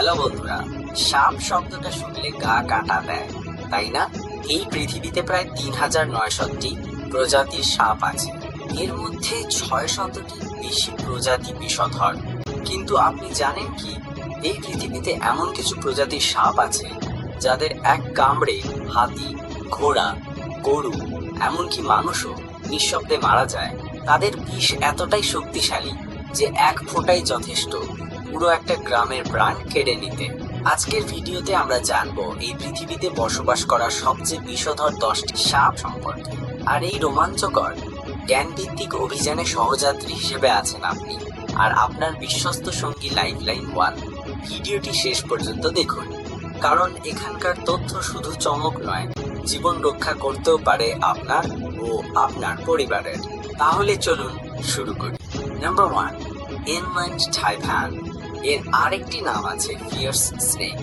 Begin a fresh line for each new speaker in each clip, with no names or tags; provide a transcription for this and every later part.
Hello বন্ধুরা, সাপ শব্দটা শুনলে গা কাটা দেয়, তাই না? এই পৃথিবীতে প্রায় তিন হাজার নয়শটি প্রজাতির সাপ আছে। এর মধ্যে ছয় শতটি বেশি প্রজাতি বিষধর। কিন্তু আপনি জানেন কি, এই পৃথিবীতে এমন কিছু প্রজাতির সাপ আছে, যাদের এক কামড়ে হাতি, ঘোড়া, গরু, এমনকি মানুষও নিঃশব্দে মারা যায়। তাদের বিষ এতটাই শক্তিশালী যে এক ফোঁটাই যথেষ্ট পুরো একটা গ্রামের প্রাণ কেড়ে নিতে। আজকের ভিডিওতে আমরা জানব, এই পৃথিবীতে বসবাস করা সবচেয়ে বিষধর দশটি সাপ সম্পর্কে। আর এই রোমাঞ্চকর, জ্ঞানভিত্তিক অভিযানে সহযাত্রী হিসেবে আছেন আপনি। আর আপনার বিশ্বস্ত সঙ্গী লাইফ লাইন ওয়ান। ভিডিওটি শেষ পর্যন্ত দেখুন। কারণ এখানকার তথ্য শুধু চমক নয়, জীবন রক্ষা করতেও পারে আপনার ও আপনার পরিবারের। তাহলে চলুন শুরু করি। নাম্বার ওয়ান ইনল্যান্ড টাইফান এর আরেকটি নাম আছে ফিয়ার্স স্নেক।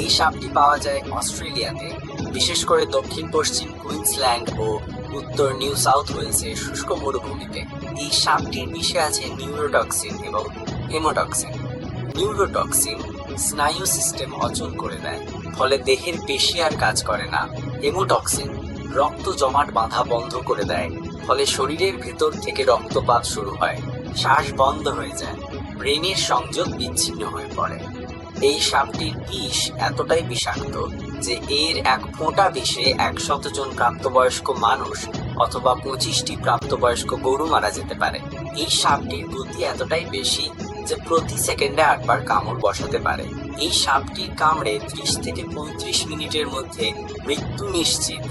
এই সাপটি পাওয়া যায় অস্ট্রেলিয়াতে, বিশেষ করে দক্ষিণ, পশ্চিম কুইন্সল্যান্ড ও উত্তর নিউ সাউথ ওয়েলসের শুষ্ক মরুভূমিতে। এই সাপটির বিষে আছে নিউরোটক্সিন এবং হেমোটক্সিন। নিউরোটক্সিন স্নায়ু সিস্টেম অচল করে দেয়, ফলে দেহের পেশি আর কাজ করে না। হেমোটক্সিন রক্ত জমাট বাঁধা বন্ধ করে দেয়, ফলে শরীরের ভেতর থেকে রক্তপাত শুরু হয়, শ্বাস বন্ধ হয়ে যায়। ব্রেনের সংযোগ বিচ্ছিন্ন হয়ে পড়ে। এই সাপটির বিষ এতটাই বিষাক্ত যে এর এক ফোঁটা বিষে একশত জন প্রাপ্তবয়স্ক মানুষ অথবা পঁচিশটি প্রাপ্তবয়স্ক গরু মারা যেতে পারে। এই সাপটির গতি এতটাই বেশি যে প্রতি সেকেন্ডে আটবার কামড় বসাতে পারে। এই সাপটির কামড়ে ত্রিশ থেকে পঁয়ত্রিশ মিনিটের মধ্যে মৃত্যু নিশ্চিত।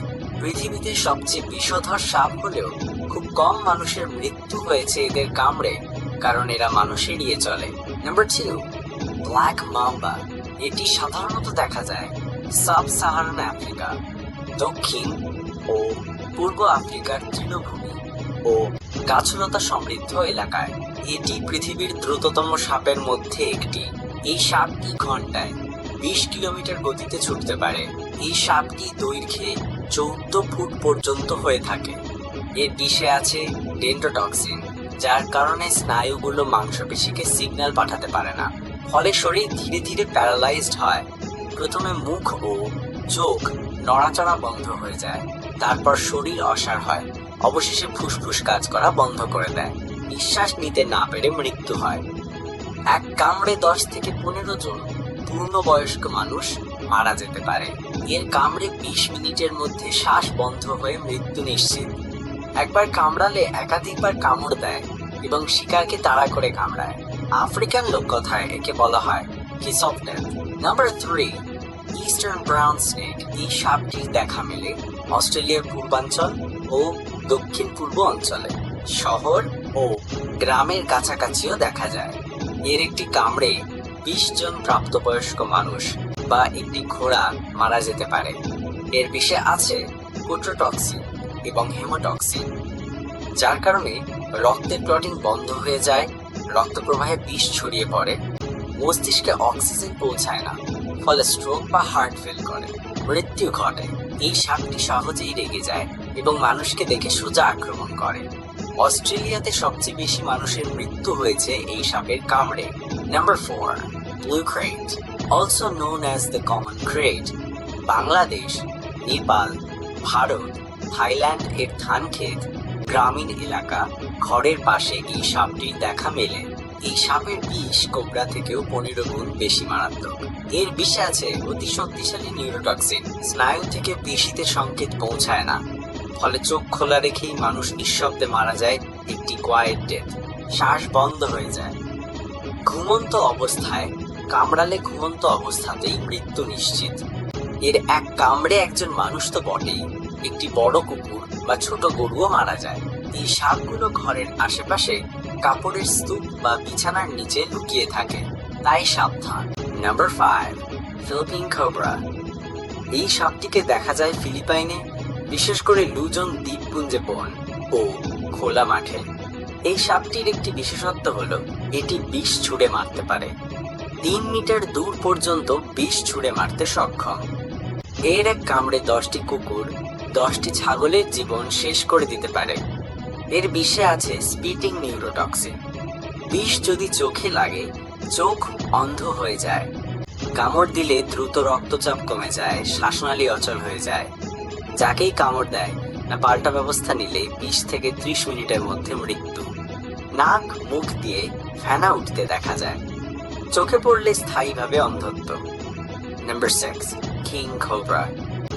পৃথিবীতে সবচেয়ে বিষধর সাপ হলেও খুব কম মানুষের মৃত্যু হয়েছে এদের কামড়ে। কারণ এরা মানুষ এড়িয়ে চলে। নাম্বার টু ব্ল্যাক মাম্বা এটি সাধারণত দেখা যায় সাব সাহারান আফ্রিকা দক্ষিণ ও পূর্ব আফ্রিকার তৃণভূমি ও গাছলতা সমৃদ্ধ এলাকায়। এটি পৃথিবীর দ্রুততম সাপের মধ্যে একটি। এই সাপটি ঘন্টায় বিশ কিলোমিটার গতিতে ছুটতে পারে। এই সাপটি দৈর্ঘ্যে চৌদ্দ ফুট পর্যন্ত হয়ে থাকে। এর বিষে আছে ডেন্টোটক্সিন যার কারণে স্নায়ুগুলো মাংসপেশিকে সিগন্যাল পাঠাতে পারে না। ফলে শরীর ধীরে ধীরে প্যারালাইজড হয়। প্রথমে মুখ ও চোখ নড়াচড়া বন্ধ হয়ে যায়। তারপর শরীর অসার হয়। অবশেষে ফুসফুস কাজ করা বন্ধ করে দেয়। নিঃশ্বাস নিতে না পেরে মৃত্যু হয়। এক কামড়ে দশ থেকে পনেরো জন পূর্ণবয়স্ক মানুষ মারা যেতে পারে। এর কামড়ে বিশ মিনিটের মধ্যে শ্বাস বন্ধ হয়ে মৃত্যু নিশ্চিত। একবার কামড়ালে একাধিকবার কামড় দেয় এবং শিকারকে তাড়া করে কামড়ায়। আফ্রিকান লোককথায় একে বলা হয় kiss of death number three eastern brown snake এই সাপটির দেখা মেলে অস্ট্রেলিয়ার পূর্বাঞ্চল ও দক্ষিণ পূর্ব অঞ্চলে। শহর ও গ্রামের কাছাকাছিও দেখা যায়। এর একটি কামড়ে বিশ জন প্রাপ্তবয়স্ক মানুষ বা একটি ঘোড়া মারা যেতে পারে। এর বিষে আছে কোট্রোটক্সিন এবং হেমোটক্সিন যার কারণে রক্তের ক্লটিং বন্ধ হয়ে যায় রক্ত প্রবাহে বিষ ছড়িয়ে পড়ে, মস্তিষ্কে অক্সিজেন পৌঁছায় না, ফলে স্ট্রোক বা হার্ট ফেল করে, মৃত্যু ঘটে। এই সাপটি সহজেই রেগে যায় এবং মানুষকে দেখে সোজা আক্রমণ করে। অস্ট্রেলিয়াতে সবচেয়ে বেশি মানুষের মৃত্যু হয়েছে এই সাপের কামড়ে। Number four blue krait also known as the common krait Bangladesh, Nepal, Bharat Thailand এর ধান ক্ষেত গ্রামীণ এলাকা ঘরের পাশে এই সাপটির দেখা মেলে। এই সাপের বিষ কোবরা থেকেও পনেরো গুণ বেশি মারাত্মক। এর বিষে আছে অতি শক্তিশালী নিউরোটক্সিন। স্নায়ু থেকে পেশিতে সংকেত পৌঁছায় না। ফলে চোখ খোলা রেখেই মানুষ নিঃশব্দে মারা যায় একটি কোয়াইট ডেথ শ্বাস বন্ধ হয়ে যায়। ঘুমন্ত অবস্থায় কামড়ালে ঘুমন্ত অবস্থাতেই মৃত্যু নিশ্চিত। এর এক কামড়ে একজন মানুষ তো বটেই। একটি বড় কুকুর বা ছোট গরুও মারা যায়। এই সাপগুলো ঘরের আশেপাশে কাপড়ের স্তূপ বা বিছানার নিচে লুকিয়ে থাকে। তাই সাবধান। নাম্বার ফাইভ ফিলিপিন কোবরা এই সাপটিকে দেখা যায় ফিলিপাইনে, বিশেষ করে লুজন দ্বীপপুঞ্জে বন ও খোলা মাঠে। এই সাপটির একটি বিশেষত্ব হলো, এটি বিষ ছুঁড়ে মারতে পারে। তিন মিটার দূর পর্যন্ত বিষ ছুঁড়ে মারতে সক্ষম। এর এক কামড়ে দশটি কুকুর দশটি ছাগলের জীবন শেষ করে দিতে পারে। এর বিষে আছে স্পিটিং নিউরোটক্সিন। বিষ যদি চোখে লাগে, চোখ অন্ধ হয়ে যায়। কামড় দিলে দ্রুত রক্তচাপ কমে যায়, শ্বাসনালী অচল হয়ে যায়। যাকেই কামড় দেয়, না পাল্টা ব্যবস্থা নিলে বিশ থেকে ত্রিশ মিনিটের মধ্যে মৃত্যু। নাক, মুখ দিয়ে ফেনা উঠতে দেখা যায়। চোখে পড়লে স্থায়ীভাবে অন্ধত্ব। Number six, king cobra.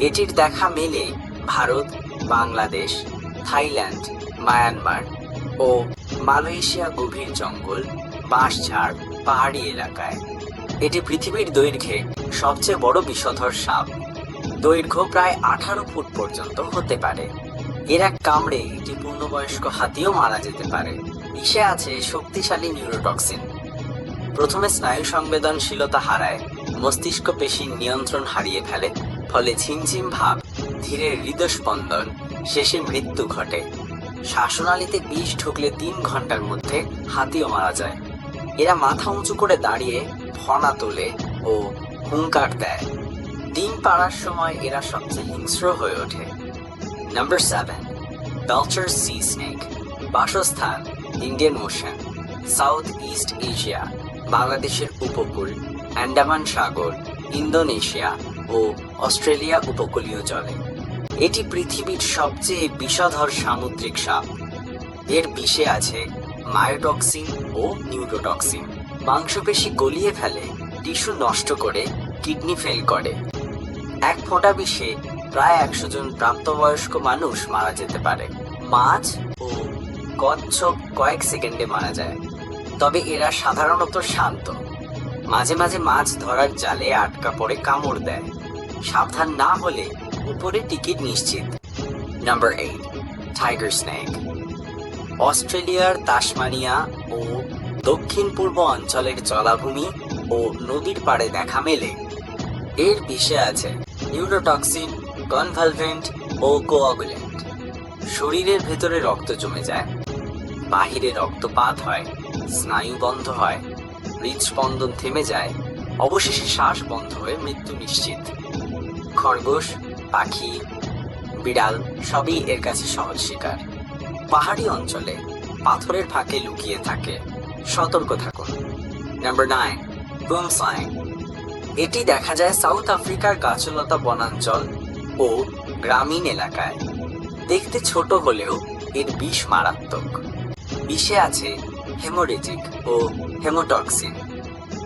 এটির দেখা মেলে ভারত, বাংলাদেশ, থাইল্যান্ড, মায়ানমার ও মালয়েশিয়া গভীর জঙ্গল, বাঁশঝাড়, পাহাড়ি এলাকায়। এটি পৃথিবীর দৈর্ঘ্যে সবচেয়ে বড় বিষধর সাপ। দৈর্ঘ্য প্রায় আঠারো ফুট পর্যন্ত হতে পারে। এর এক কামড়ে এটি পূর্ণবয়স্ক হাতিও মারা যেতে পারে। ইসে আছে শক্তিশালী নিউরোটক্সিন। প্রথমে স্নায়ু সংবেদনশীলতা হারায়, মস্তিষ্ক পেশির নিয়ন্ত্রণ হারিয়ে ফেলে, ফলে ঝিমঝিম ভাব ধীরে হৃদস্পন্দন। শেষে মৃত্যু ঘটে। শ্বাসনালীতে বিষ ঢুকলে তিন ঘণ্টার মধ্যে হাতিও মারা যায়। এরা মাথা উঁচু করে দাঁড়িয়ে ফনা তোলে ও হুঙ্কার দেয়। ডিম পাড়ার সময় এরা সবচেয়ে হিংস্র হয়ে ওঠে। Number seven Belcher sea snake বাসস্থান Indian Ocean South East Asia বাংলাদেশের উপকূল, আন্দামান সাগর, ইন্দোনেশিয়া ও অস্ট্রেলিয়া উপকূলীয় জলে। এটি পৃথিবীর সবচেয়ে বিষধর সামুদ্রিক সাপ। এর বিষে আছে মায়োটক্সিন ও নিউরোটক্সিন। মাংসপেশি গলিয়ে ফেলে, টিস্যু নষ্ট করে, কিডনি ফেল করে। এক ফোঁটা বিষে প্রায় একশো জন প্রাপ্তবয়স্ক মানুষ মারা যেতে পারে। মাছ ও কচ্ছপ কয়েক সেকেন্ডে মারা যায়। তবে এরা সাধারণত শান্ত। মাঝে মাঝে মাছ ধরার জালে আটকা পড়ে কামড় দেয়। সাবধান না হলে উপরে টিকিট নিশ্চিত। নাম্বার এইট টাইগার স্নেক অস্ট্রেলিয়ার তাসমানিয়া ও দক্ষিণ পূর্ব অঞ্চলের জলাভূমি ও নদীর পাড়ে দেখা মেলে। এর বিষে আছে নিউরোটক্সিন, কনভালভেন্ট ও কোয়াগুলেন্ট। শরীরের ভেতরে রক্ত জমে যায়। বাহিরে রক্তপাত হয়, স্নায়ু বন্ধ হয়, হৃদস্পন্দন থেমে যায়, অবশেষে শ্বাস বন্ধ হয়ে মৃত্যু নিশ্চিত। খরগোশ পাখি, বিড়াল সবই এর কাছে সহজ শিকার। পাহাড়ি অঞ্চলে পাথরের ফাঁকে লুকিয়ে থাকে, সতর্ক থাকুন। নাম্বার নাইন বুমসাইন এটি দেখা যায় সাউথ আফ্রিকার গাছলতা বনাঞ্চল ও গ্রামীণ এলাকায়। দেখতে ছোট হলেও এর বিষ মারাত্মক। বিষে আছে হেমোরেজিক ও হেমোটক্সিন।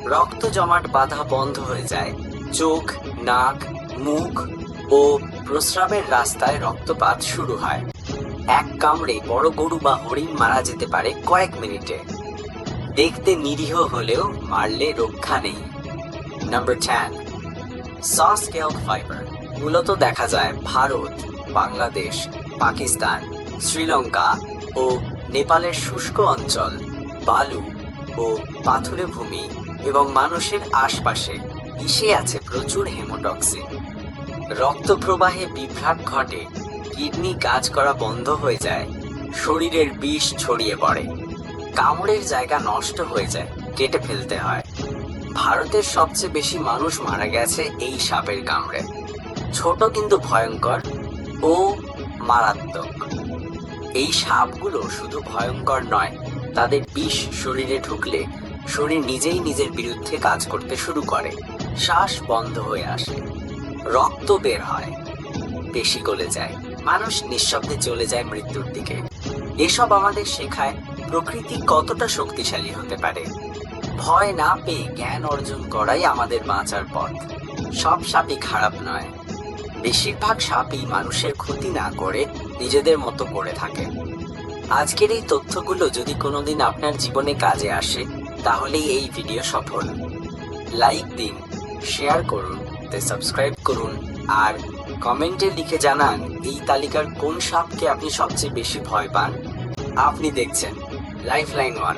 রক্ত জমাট বাধা বন্ধ হয়ে যায় চোখ, নাক, মুখ ও প্রস্রাবের রাস্তায় রক্তপাত শুরু হয়। এক কামড়ে বড় গরু বা হরিণ মারা যেতে পারে কয়েক মিনিটে। দেখতে নিরীহ হলেও মারলে রক্ষা নেই। Number ten saw scale viper মূলত দেখা যায় ভারত, বাংলাদেশ, পাকিস্তান, শ্রীলঙ্কা ও নেপালের শুষ্ক অঞ্চল, বালু ও পাথুরে ভূমি এবং মানুষের আশপাশে মিশে আছে প্রচুর হেমোটক্সিন রক্ত প্রবাহে বিভ্রাট ঘটে, কিডনি কাজ করা বন্ধ হয়ে যায়, শরীরের বিষ ছড়িয়ে পড়ে। কামড়ের জায়গা নষ্ট হয়ে যায়, কেটে ফেলতে হয়। ভারতের সবচেয়ে বেশি মানুষ মারা গেছে এই সাপের কামড়ে। ছোট কিন্তু ভয়ঙ্কর ও মারাত্মক। এই সাপগুলো শুধু ভয়ঙ্কর নয়, তাদের বিষ শরীরে ঢুকলে শরীর নিজেই নিজের বিরুদ্ধে কাজ করতে শুরু করে। শ্বাস বন্ধ হয়ে আসে। রক্ত বের হয়। পেশি গলে যায়। মানুষ নিঃশব্দে চলে যায় মৃত্যুর দিকে। এসব আমাদের শেখায় প্রকৃতি কতটা শক্তিশালী হতে পারে। ভয় না পেয়ে জ্ঞান অর্জন করাই আমাদের বাঁচার পথ। সব সাপই খারাপ নয়। বেশিরভাগ সাপই মানুষের ক্ষতি না করে নিজেদের মতো করে থাকে। আজকের এই তথ্যগুলো যদি কোনোদিন আপনার জীবনে কাজে আসে, তাহলেই এই ভিডিও সফল। লাইক দিন, শেয়ার করুন তে সাবস্ক্রাইব করুন আর কমেন্টে লিখে জানান এই তালিকার কোন সাপকে আপনি সবচেয়ে বেশি ভয় পান। আপনি দেখছেন লাইফ লাইন ওয়ান